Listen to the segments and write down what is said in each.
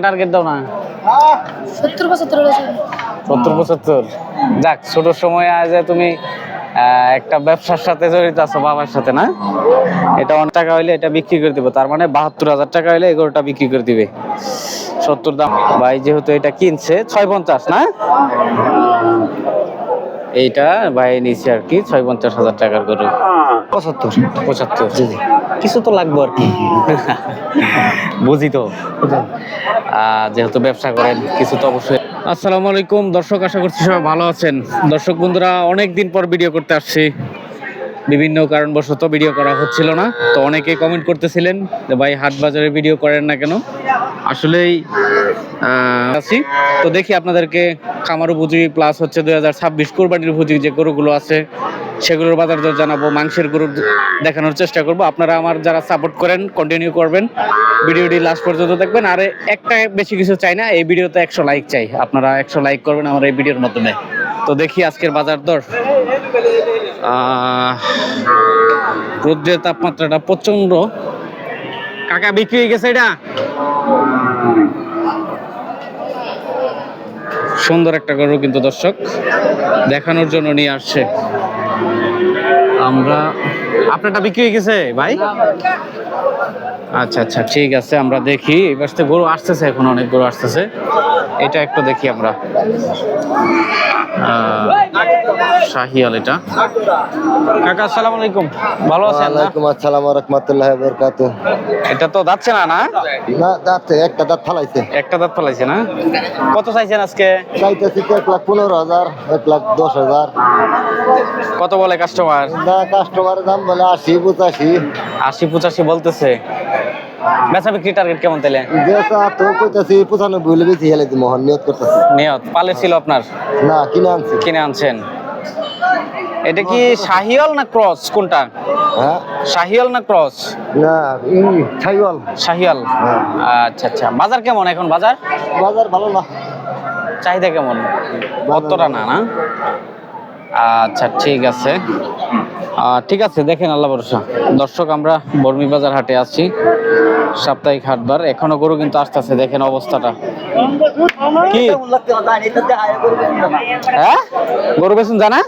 Target দাও না। সত্তর পঁচাত্তর সত্তর পঁচাত্তর। যাক ছোট সময় আজ তুমি একটা ব্যবসার সাথে জড়িত আছো বাবার সাথে না? এটা অনেক টাকা হইলে এটা বিক্রি করে দিবে। তার মানে বাহাত্তর হাজার টাকা হইলে এগারোটা বিক্রি করে দিবে। সত্তর দাম। ভাই যেহেতু এটা কিনছে ছয় পঞ্চাশ না? এইটা ভাই নিচে আর কি ছয় পঞ্চাশ হাজার টাকার গরু। পঁচাত্তর। পঁচাত্তর। কিছু তো লাগবে আর কি। বুঝি তো। যেহেতু ব্যবসা করেন, কিছু তো অবশ্যই। আসসালামু আলাইকুম, দর্শক, আশা করছি সবাই ভালো আছেন। দর্শক বন্ধুরা অনেক দিন পর ভিডিও করতে আসছি। বিভিন্ন কারণবশত ভিডিও করা হচ্ছিল না, তো অনেকে কমেন্ট করতেছিলেন যে, ভাই, হাট বাজারে ভিডিও করেন না কেন? আসলেই আছি। তো দেখি আপনাদেরকে খামার উপযোগী প্লাস হচ্ছে দুই হাজার ছাব্বিশ কোরবানির উপযোগী যে গরুগুলো আছে সেগুলোর বাজার দর জানাব, মাংসের গরু দেখানোর চেষ্টা করব। আপনারা আমার যারা সাপোর্ট করেন কন্টিনিউ করবেন। ভিডিওটি লাস্ট পর্যন্ত দেখবেন। আর একটা বেশি কিছু চাই না, এই ভিডিওতে একশো লাইক চাই। আপনারা একশো লাইক করবেন আমার এই ভিডিওর মাধ্যমে। তো দেখি আজকের বাজার দর। রৌদ্রের তাপমাত্রাটা প্রচণ্ড কাকা, বিক্রি হয়ে গেছে এটা? সুন্দর একটা গরু কিন্তু দর্শক। দেখানোর জন্য নিয়ে আসছে। আমরা আপনারটা বিক্রি হয়ে গেছে, ভাই? আচ্ছা আচ্ছা ঠিক আছে, আমরা দেখি। এবার গরু আসতেছে এখন, অনেক গরু আসতেছে। এটা একটু দেখি আমরা। শাহিয়াল এটা। কাকা আসসালামু আলাইকুম। ভালো আছেন ওয়ালাইকুম আসসালাম রহমতুল্লাহ বরকাত এটা তো যাচ্ছে না না? না দাঁত একটা দাঁত ফালাইছে। একটা দাঁত ফেলাইছে না? কত চাইছেন আজকে? চাইতেছি লাখ পনেরো হাজার এক লাখ দশ হাজার। কত বলে কাস্টমার না কাস্টমারের দাম বলে আশি পঁচাশি। আশি পঁচাশি বলতেছে। বেচা বিক্রি টার্গেট কেমন তাইলে? যে তো কইতাছি পঁচানব্বই হলে বেশি হেলে দিব নিয়ত করতেছি। নিয়ত পালে ছিল আপনার? না কিনে আনছি। কিনে আনছেন। এটা কি শাহিয়াল না ক্রস? কোনটা? হ্যাঁ? শাহিয়াল না ক্রস? না ই ছাইওয়াল শাহিয়াল হ্যাঁ। আচ্ছা আচ্ছা। বাজার কেমন এখন বাজার? বাজার ভালো না। চাহিদা কেমন? অতটা না না? আচ্ছা ঠিক আছে। ঠিক আছে দেখেন আল্লাহ ভরসা। দর্শক আমরা বর্মি বাজার হাটে আছি। সাপ্তাহিক হাটবার এখনও গরু কিন্তু আসতেছে দেখেন অবস্থাটা। কি? হ্যাঁ? গরু বেসুন জানা?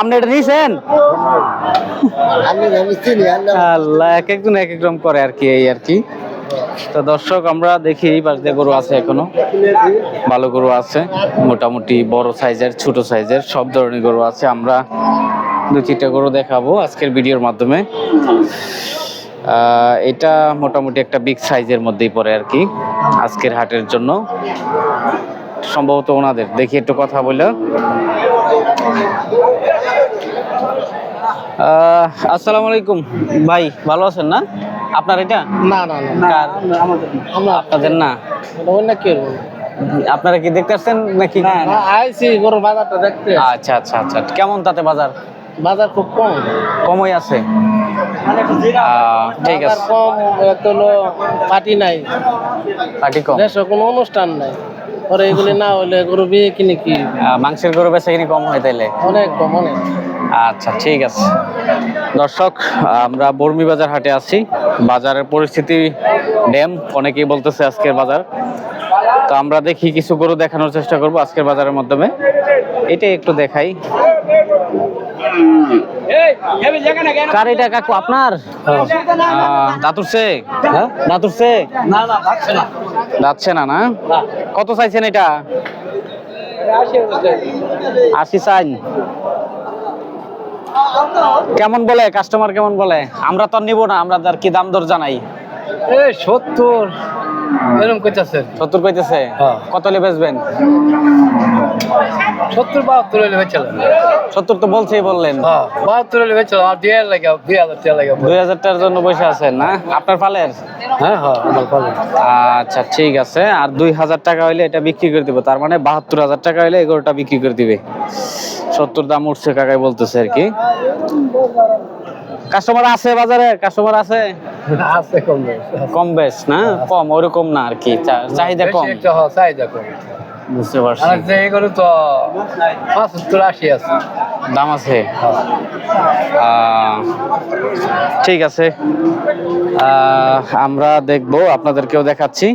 আপনি এটা নিয়েছেন আল্লাহ এক একজন এক এক রকম করে আর কি এই আর কি। তো দর্শক আমরা দেখি এই পাশ দিয়ে গরু আছে এখনও। ভালো গরু আছে মোটামুটি বড় সাইজের ছোট সাইজের সব ধরনের গরু আছে। আমরা দু তিনটা গরু দেখাবো আজকের ভিডিওর মাধ্যমে। এটা মোটামুটি একটা বিগ সাইজের মধ্যেই পড়ে আর কি আজকের হাটের জন্য। সম্ভবত ওনাদের দেখি একটু কথা বলে। আসসালামু আলাইকুম। ভাই ভালো আছেন না? আপনার এটা? না না কার? আপনাদের না? অন্য কি আপনারা কি দেখতে আসছেন নাকি বাজারটা দেখতে। আচ্ছা আচ্ছা আচ্ছা। কেমন তাতে বাজার? বাজার খুব কম। কমই আছে। ঠিক আছে। কম হলো পার্টি নাই। পাটি কম। দেশে কোনো অনুষ্ঠান নাই। পরে এগুলি না হলে গরু বিয়ে কিনে কি? মাংসের গরু বেচা কিনি কম হয় তাইলে? অনেক কম অনেক। আচ্ছা ঠিক আছে। দর্শক আমরা বর্মি বাজার হাটে আছি। বাজারের পরিস্থিতি ড্যাম অনেকেই বলতেছে আজকের বাজার। তো আমরা দেখি কিছু গরু দেখানোর চেষ্টা করব আজকের বাজারের মাধ্যমে। এটাই একটু দেখাই। কার এটা কাকু আপনার? আহ, দাঁতুরছে হ্যাঁ? দাঁতুরছে না না থাকছে না। যাচ্ছে না না? কত চাইছেন এটা? আশি চাইন। কেমন বলে? কাস্টমার কেমন বলে? আমরা তো আর নিবো না আমরা তার কি দাম দর জানাই? সত্তর। এরকম কইতাছে সত্তর কইতেছে? হ্যাঁ। কত বেচবেন? সত্তর বাহাত্তর হলে বেচালাম সত্তর তো বলছেই বললেন। হ্যাঁ বাহাত্তর হলে বেচালাম আর দুই হাজার লাগে দুই হাজার টাকা লাগে। দুই হাজার টাকার জন্য বসে আছেন না? আপনার ফালের? হ্যাঁ হ্যাঁ আমার আচ্ছা ঠিক আছে। আর দুই হাজার টাকা হইলে এটা বিক্রি করে দিবো। তার মানে বাহাত্তর হাজার টাকা হইলে এগারোটা বিক্রি করে দিবে। সত্তর দাম উঠছে কাকাই বলতেছে আর কি। কাস্টমার আছে বাজারে? কাস্টমার আছে? আছে কম কম বেশ না? কম ওরকম না আর কি। চাহিদা কম। চাহিদা কম। বুঝতে পারছি। আর যে এগুলো তো পঁচাত্তর আশি আছে। দাম আছে? ঠিক আছে। আমরা দেখব আপনাদেরকেও দেখাচ্ছি।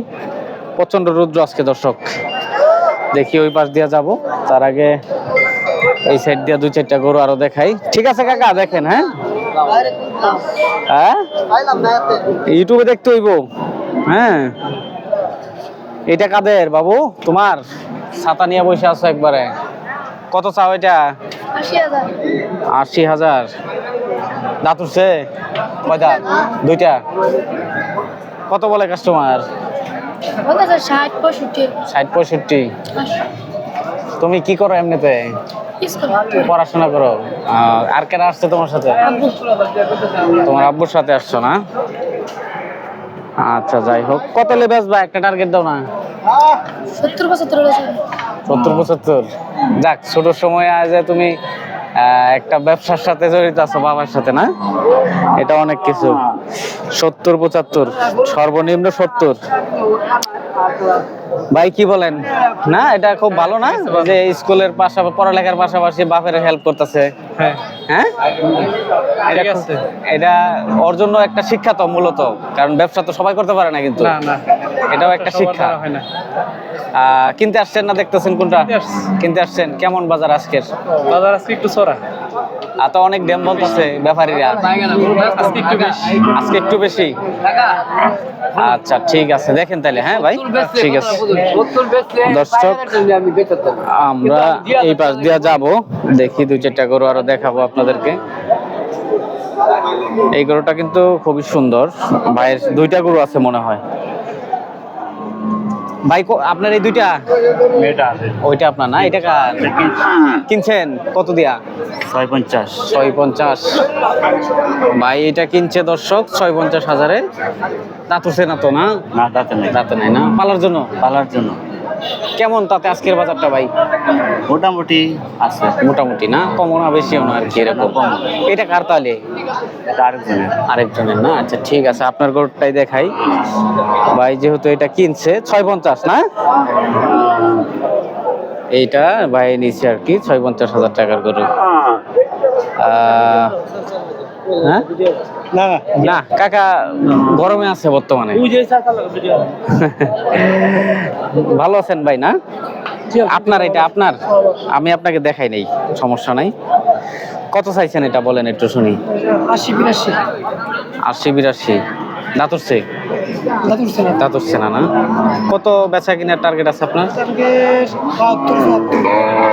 প্রচণ্ড রুদ্র আজকে দর্শক। দেখি ওই পাশ দিয়ে যাব। তার আগে এই সাইড দিয়ে দুই চারটা গরু আরও দেখাই। ঠিক আছে কাকা দেখেন হ্যাঁ? হ্যাঁ? ইউটিউবে দেখতে হইব। হ্যাঁ? এটা কাদের বাবু? তোমার? ছাতা নিয়ে বসে আছো একবারে। কত চাও এটা? আশি হাজার। দাঁত উঠছে? কয়টা দুইটা? কত বলে কাস্টমার ষাট পঁয়ষট্টি। তুমি কি করো এমনিতে? পড়াশোনা করো। আর কেনা আসছে তোমার সাথে? তোমার আব্বুর সাথে আসছো না? আচ্ছা যাই হোক। কত লেবাস বা একটা টার্গেট দাও না। সত্তর পঁচাত্তর সত্তর পঁচাত্তর। যাক ছোট সময় আজ তুমি একটা ব্যবসার সাথে জড়িত আছো বাবার সাথে না? এটা অনেক কিছু। সত্তর পঁচাত্তর সর্বনিম্ন সত্তর। ভাই কি বলেন? না এটা খুব ভালো না যে স্কুলের পাশাপাশি পড়ালেখার পাশাপাশি বাপের হেল্প করতেছে? হ্যাঁ। হ্যাঁ? এটা ওর জন্য একটা শিক্ষা তো মূলত কারণ ব্যবসা তো সবাই করতে পারে না কিন্তু। এটাও একটা শিক্ষা। হয় কিনতে আসছেন না দেখতেছেন কোনটা? কিনতে কিনতে আসছেন। কেমন বাজার আজকের? বাজার আজকে একটু চড়া আর তো অনেক ড্যাম বলতেছে ব্যাপারীরা। আজকে একটু বেশি। আচ্ছা ঠিক আছে। দেখেন তাহলে হ্যাঁ ভাই? ঠিক আছে। দর্শক আমরা এই পাশ দিয়ে যাব। দেখি দুই চারটা গরু আরও দেখাবো আপনাদেরকে। এই গরুটা কিন্তু খুবই সুন্দর। ভাইয়ের দুইটা গরু আছে মনে হয়। ভাই আপনার এই দুইটা? ওইটা আপনার না? এটা কার? কিনছেন? কত দিয়া? ছয় পঞ্চাশ। ছয় পঞ্চাশ। ভাই এটা কিনছে দর্শক ছয় পঞ্চাশ হাজারে। দাঁতুছে না তো না? না তাতে নেই। দাঁতে নাই না? পালার জন্য? পালার জন্য। কেমন তাতে আজকের বাজারটা ভাই? মোটামুটি আছে। মোটামুটি না? কমও না বেশিও না আর কি এরকম? এটা কার তাহলে আরেকজনের। আরেকজনের না? আচ্ছা ঠিক আছে আপনার গরুটাই দেখাই। ভাই যেহেতু এটা কিনছে ছয় পঞ্চাশ না? এইটা ভাই নিচে আর কি ছয় পঞ্চাশ হাজার টাকার গরু। আহ, হ্যাঁ? না না। কাকা গরমে আছে বর্তমানে। ভালো আছেন ভাই না? আপনার এটা আপনার? আমি আপনাকে দেখাই নেই সমস্যা নাই। কত চাইছেন এটা বলেন একটু শুনি? আশি বিরাশি। আশি বিরাশি। দাঁতুরছে? দাদুরছে না। দাঁতুরছে না না? কত বেচা কিনার টার্গেট আছে আপনার?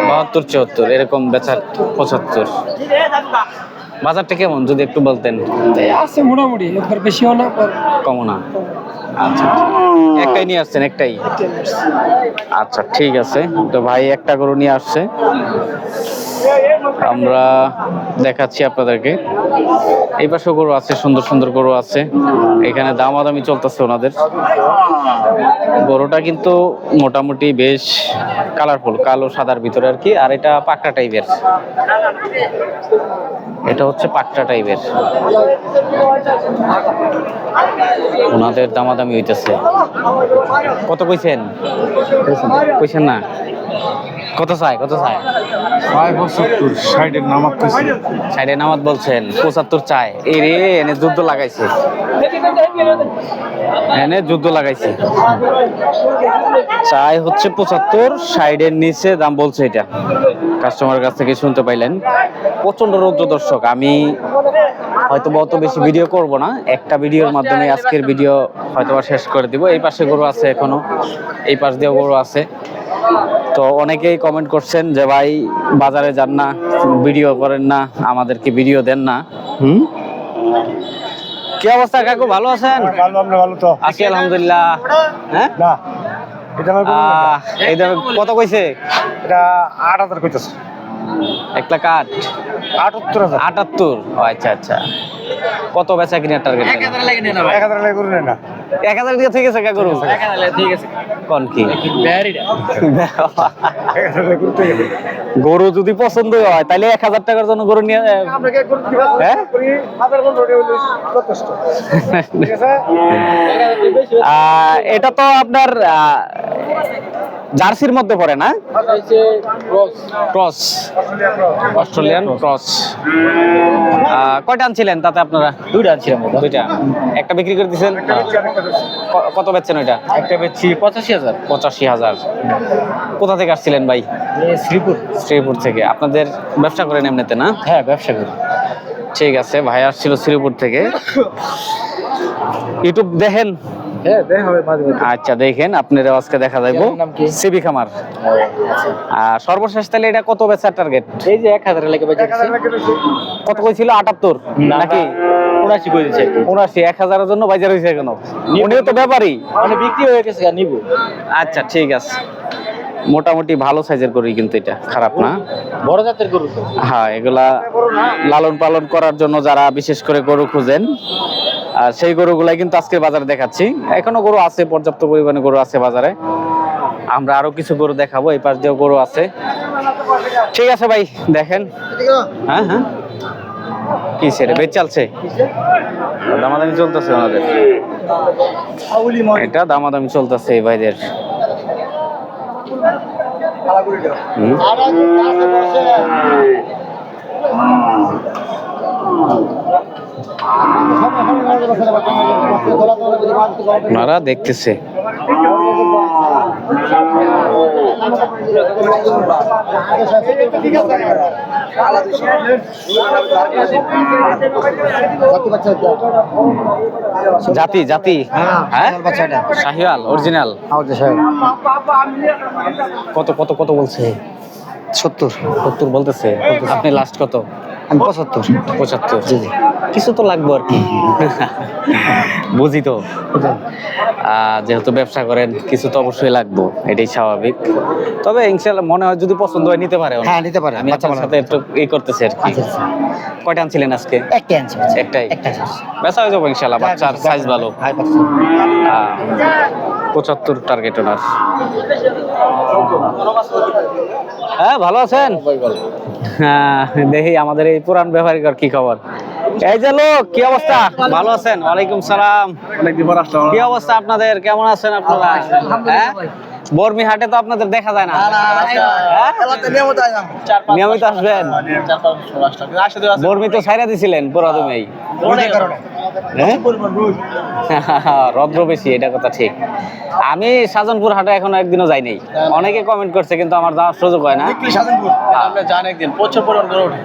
বাহাত্তর চুয়াত্তর। এরকম বেচার পঁচাত্তর। বাজারটা কেমন যদি একটু বলতেন? আছে মোটামুটি একবার বেশিও না কমো না? আচ্ছা। একটাই নিয়ে আসছেন একটাই? আচ্ছা ঠিক আছে। তো ভাই একটা গরু নিয়ে আসছে। আমরা দেখাচ্ছি আপনাদেরকে। এই পাশেও গরু আছে, সুন্দর সুন্দর গরু আছে। এখানে দামাদামি চলতেছে ওনাদের। গরুটা কিন্তু মোটামুটি বেশ কালারফুল কালো সাদার ভিতরে আর কি, আর এটা পাকটা টাইপের। এটা হচ্ছে পাকটা টাইপের। ওনাদের দামাদামি হইতেছে। কত কইছেন? কইছেন না? কত চাই কত চাই ছয় পঁচাত্তর সাইডের নামাক সাইডে নামাজ বলছেন পঁচাত্তর চাই এই রে এনে যুদ্ধ লাগাইছে। এনে যুদ্ধ লাগাইছে। চাই হচ্ছে পঁচাত্তর সাইডের নিচে দাম বলছে এটা। কাস্টমারের কাছ থেকে শুনতে পাইলেন। প্রচণ্ড রৌদ্র দর্শক। আমি হয়তো অত বেশি ভিডিও করব না। একটা ভিডিওর মাধ্যমে আজকের ভিডিও হয়তো শেষ করে দিব। এই পাশে গরু আছে এখনও। এই পাশ দিয়েও গরু আছে। তো অনেকেই কমেন্ট করছেন যে ভাই বাজারে যান না ভিডিও করেন না আমাদেরকে ভিডিও দেন না। হুম? কি অবস্থা কাকু ভালো আছেন? ভালো আপনি ভালো তো। আছি আলহামদুলিল্লাহ। হ্যাঁ? না এটা আমার কত কইছে? এটা আট হাজার কইতেছে। এক লাখ আট আটাত্তর হাজার। আটাত্তর? ও আচ্ছা আচ্ছা। কত বেচা কিনার টার্গেট এক হাজার লাগে করুন না এক হাজার দিয়ে ঠিক আছে কোন কি? এক হাজার লাগে করতে গেলে গরু যদি পছন্দ হয় তাহলে এক হাজার টাকার জন্য গরু নিয়ে হ্যাঁ? করি হাজার কোন রোডে হইল যথেষ্ট। ঠিক আছে? এটা তো আপনার আহ, জার্সির মধ্যে পড়ে না? ক্রস। Australian cross. কয়টা আনছিলেন তাতে আপনারা? দুইটা আনছিলাম দুইটা। একটা বিক্রি করে দিয়েছেন কত বেচছেন ওইটা? একটা বেচছি পঁচাশি হাজার। পঁচাশি হাজার। কোথা থেকে আসছিলেন ভাই? শ্রীপুর। শ্রীপুর থেকে। আপনাদের ব্যবসা করেন এমনিতে না? হ্যাঁ ব্যবসা করি। ঠিক আছে ভাই আসছিল শ্রীপুর থেকে। ইউটিউব দেখেন। হ্যাঁ আচ্ছা দেখেন আপনার আজকে দেখা কি? সিবি খামার। আর সর্বশেষ তাহলে এটা কত বেচার টার্গেট এই যে এক হাজার লেগে কত কইছিল? আটাত্তর? নাকি? উনাশি করে দিচ্ছে আর কি উনাশি এক হাজারের জন্য বাজার হয়েছে কেন উনিও তো ব্যাপারই মানে বিক্রি হয়ে গেছে আর আচ্ছা ঠিক আছে। মোটামুটি ভালো সাইজের গরুই কিন্তু এটা। খারাপ না। বড় জাতের গরু হ্যাঁ এগুলা লালন পালন করার জন্য যারা বিশেষ করে গরু খুঁজেন আর সেই গরুগুলাই কিন্তু আজকে বাজারে দেখাচ্ছি। এখনও গরু আছে, পর্যাপ্ত পরিমাণে গরু আছে বাজারে। আমরা আরও কিছু গরু দেখাবো, এই পাশ দিয়েও গরু আছে। ঠিক আছে ভাই, দেখেন। হ্যাঁ হ্যাঁ। কি চলছে দামাদামি চলতেছে দামাদামি চলতেছে এই ভাইদের। ওনারা দেখতেছে। জাতি জাতি। হ্যাঁ? শাহিওয়াল অরিজিনাল কত কত কত বলছে? সত্তর। সত্তর বলতেছে। আপনি লাস্ট কত? পঁচাত্তর। পঁচাত্তর। কিছু তো লাগবে আর কি। বুঝি তো। যেহেতু ব্যবসা করেন কিছু তো অবশ্যই লাগবে। এটাই স্বাভাবিক। তবে ইনশাল্লাহ মনে হয় যদি পছন্দ হয় নিতে পারে। হ্যাঁ নিতে পারে আমি আপনার সাথে একটু ই করতেছি আর কি। আচ্ছা, আচ্ছা। কয়টা আনছিলেন আজকে? একটা আনছি একটাই? একটা বেচা হয়ে যাব ইনশাল্লাহ বাচ্চার সাইজ ভালো। পঁচাত্তর টার্গেট ওনার হ্যাঁ ভালো আছেন? হ্যাঁ দেখি আমাদের এই পুরান ব্যবহারিকর কি খবর। এই যে লোক কি অবস্থা? ভালো আছেন? ওয়ালাইকুম সালাম। কি অবস্থা আপনাদের? কেমন আছেন আপনারা? হ্যাঁ? বর্মি হাটে তো আপনাদের দেখা যায় না। হ্যাঁ? নিয়মিত আসবেন? বর্মি তো ছাইরা দিছিলেন পুরাদমেই হ্যাঁ? রদ্র বেশি এটা কথা ঠিক। আমি সাজনপুর হাটে এখনও একদিনও যাই নাই অনেকে কমেন্ট করছে কিন্তু আমার যাওয়ার সুযোগ হয় না। আমরা জান একদিন। প্রচুর পরিমাণ ওঠে।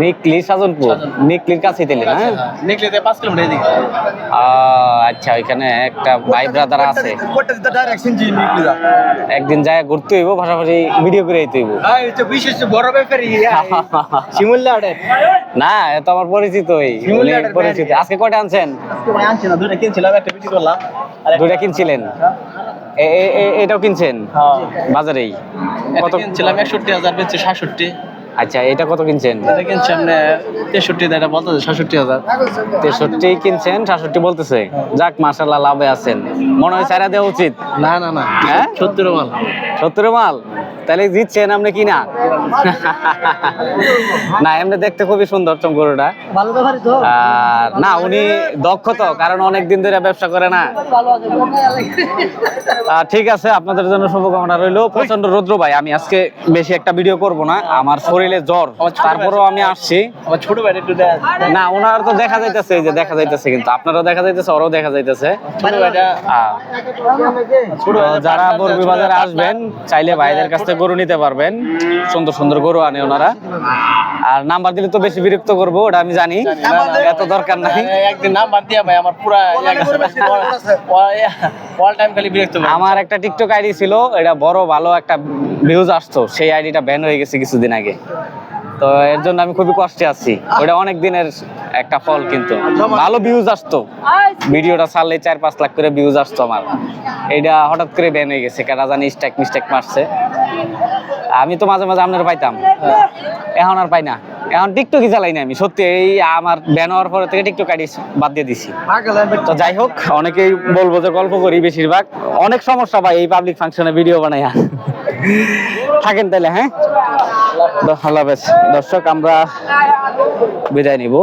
নিকলি সাজনপুর। নিকলির কাছে দিলেন হ্যাঁ? নিকলিতে পাঁচ কিলোমিটার এদিকে। আহ, আচ্ছা ওইখানে একটা ভাই ব্রাদার আছে। একদিন যায় ঘুরতে হইব পাশাপাশি ভিডিও করে আইতে হইব। বিশেষ বড় ব্যাপারই শিমুল্লা আড়ে না এ তো আমার পরিচিতই পরিচিত। আজকে কয়টা আনছেন? আনছি না দুইটা কিনছিলাম একটা বিক্রি করলাম। দুইটা কিনছিলেন? এটাও কিনছেন? হ্যাঁ। বাজারেই? কত কিনছিলাম একষট্টি হাজার বেচছে সাতষট্টি। আচ্ছা এটা কত কিনছেন? এটা কিনছি আপনি তেষট্টি এটা হাজার। তেষট্টি কিনছেন সাতষট্টি বলতেছে। যাক মাসাল্লাহ লাভে আছেন। মনে হয় সারা দেওয়া উচিত। না না না। হ্যাঁ? সত্তর মাল। সত্তর মাল? তাহলে জিতছেন আপনি কি না এমনি দেখতে খুবই সুন্দর চম গরুটা আর না উনি দক্ষ তো কারণ অনেক দিন ধরে ব্যবসা করে না। ঠিক আছে আপনাদের জন্য শুভকামনা রইল। প্রচণ্ড রৌদ্র ভাই আমি আজকে বেশি একটা ভিডিও করব না। আমার শরীরে জ্বর তারপরেও আমি আসছি। ছোট ভাই একটু না ওনার তো দেখা যাইতেছে এই যে দেখা যাইতেছে কিন্তু। আপনারও দেখা যাইতেছে ওরাও দেখা যাইতেছে। যারা বরবি বাজারে আসবেন চাইলে ভাইদের কাছ থেকে গরু নিতে পারবেন। সুন্দর সুন্দর গরু আনে ওনারা। আর নাম্বার দিলে তো বেশি বিরক্ত করব ওটা আমি জানি। এত দরকার নাই। একদিন নাম বাদ দিয়া ভাই আমার পুরা অল টাইম খালি বিরক্ত আমার একটা টিকটক আইডি ছিল এটা বড় ভালো একটা ভিউজ আসতো। সেই আইডিটা ব্যান হয়ে গেছে কিছুদিন আগে। তো এর জন্য আমি খুবই কষ্টে আছি। ওটা অনেক দিনের একটা ফল কিন্তু। ভালো ভিউজ আসতো। ভিডিওটা ছাড়লে চার পাঁচ লাখ করে ভিউজ আসতো আমার। এটা হঠাৎ করে ব্যান হয়ে গেছে কারা জানি স্ট্যাক মিস্টেক মারছে। আমি তো মাঝে মাঝে আপনার পাইতাম। এখন আর পাই না। এখন টিকটকই চালাই না আমি, সত্যি এই আমার ব্যান হওয়ার পরে থেকে টিকটক আইডি বাদ দিয়ে দিছি। তো যাই হোক, অনেকেই বলব যে গল্প করি বেশিরভাগ। অনেক সমস্যা পাই এই পাবলিক ফাংশনে ভিডিও বানাই থাকেন তাহলে হ্যাঁ? আল্লাহ হাফেজ। দর্শক, আমরা বিদায় নিব।